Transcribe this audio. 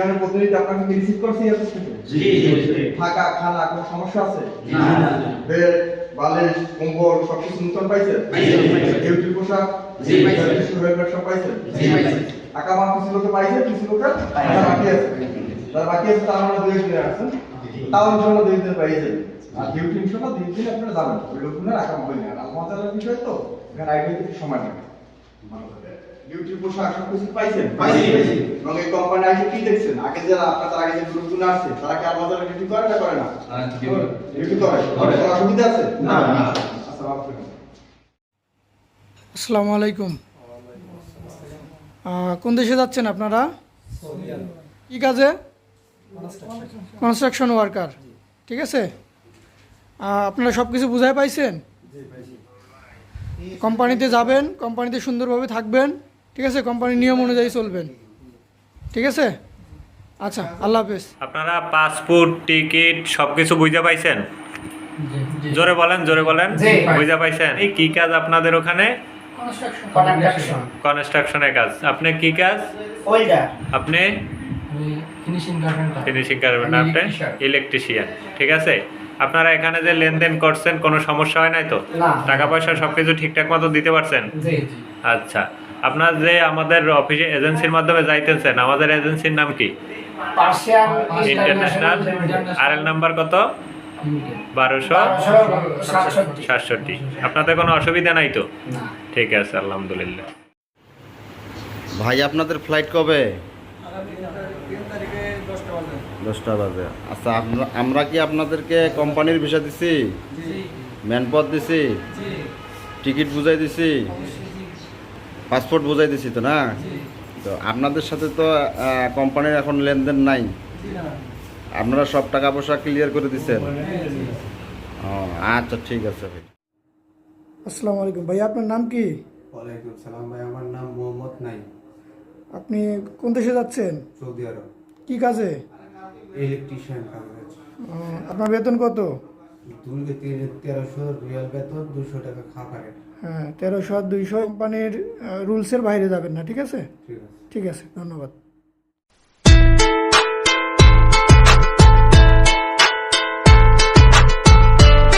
আপনাকে কি রিসিভ করছি এয়ারপোর্ট থেকে? জি জি জি। থাকা খানা কোনো সমস্যা আছে? না, না, না। বেড বালিশ কম্বল সব কিছু নতুন পাইছি, পাইছি। ডিউটি পোশাক? জি, পাইছি। হেলমেট সব পাইছেন? জি, পাইছি। টাকা আমার কিছু লোকে পাইছে কিছু লোকে পাইছে। যারা বাকি আছে। যারা বাকি আছে তারা আমরা দুই দিনে আসছেন তাও ইনশাল্লাহ দুই দিনে পাইছে আর ডিউটি ইনশাল্লাহ দুই দিনে আপনারা যাবেন ওই লোকগুলো রাখা হয়নি আর আমাদের বিষয় তো এখানে আইডিয়া কিছু সময় লাগে ডিউটি পোশাক সব কিছু পাইছেন? পাইছি, পাইছি। এবং এই কোম্পানি আইসে কি দেখছেন? আগে যারা আপনাদের আগে যে আসছে তারা কি আমাদের ডিউটি করে না করে না? ডিউটি করে। করে। কোনো অসুবিধা আছে? না। আচ্ছা। আসসালামু আলাইকুম। কোন দেশে যাচ্ছেন আপনারা? কি কাজে? কনস্ট্রাকশন ওয়ার্কার ঠিক আছে? আপনারা সব কিছু বুঝাই পাইছেন কোম্পানিতে যাবেন কোম্পানিতে সুন্দরভাবে থাকবেন। ঠিক আছে? কোম্পানির নিয়ম অনুযায়ী চলবেন। ঠিক আছে? আচ্ছা আল্লাহ হাফেজ। আপনারা পাসপোর্ট টিকিট সবকিছু বুঝতে পাইছেন? জোরে বলেন জোরে বলেন। জি। বুঝতে পাইছেন? এই কি কাজ আপনাদের ওখানে? কনস্ট্রাকশন কনস্ট্রাকশনের কাজ। আপনি কি কাজ? ওয়েল্ডার আপনি? ফিনিশিং কার্পেন্টার ফিনিশিং করবেন আপনি? ইলেকট্রিশিয়ান ঠিক আছে? আপনারা এখানে যে লেনদেন করছেন কোনো সমস্যা হয় নাই তো? টাকা পয়সা সবকিছু ঠিকঠাক মতো দিতে পারছেন? আচ্ছা। আপনার যে আমাদের অফিসে এজেন্সির মাধ্যমে যাইতেছেন আমাদের এজেন্সির নাম কি? ইন্টারন্যাশনাল। আর এল নাম্বার কত? বারোশো সাতষট্টি। সাতষট্টি। আপনাদের কোনো অসুবিধা নাই তো? ঠিক আছে আলহামদুলিল্লাহ। ভাই আপনাদের ফ্লাইট কবে? দশটা বাজে। আচ্ছা আমরা- আমরা কি আপনাদেরকে কোম্পানির ভিসা দিছি? ম্যানপথ দিছি? টিকিট বুঝাই দিছি? পাসপোর্ট বুঝাই দিছি তো না? তো আপনাদের সাথে তো কোম্পানির এখন লেনদেন নাই। আপনারা সব টাকা পয়সা ক্লিয়ার করে দিচ্ছেন ও আচ্ছা ঠিক আছে ভাই। আসসালামু আলাইকুম। ভাই আপনার নাম কি? ওয়ালাইকুম সালাম ভাই আমার নাম মোহাম্মদ নাই আপনি কোন দেশে যাচ্ছেন? সৌদি আরব। কি কাজে? ইলেকট্রিশিয়ান কাজ আপনার বেতন কত? দুর্গে তেরোশো রিয়াল বেতন দুশো টাকা খাবারের। হ্যাঁ তেরোশো আর দুইশো কোম্পানির রুলসের বাইরে যাবেন না ঠিক আছে। ঠিক আছে ধন্যবাদ।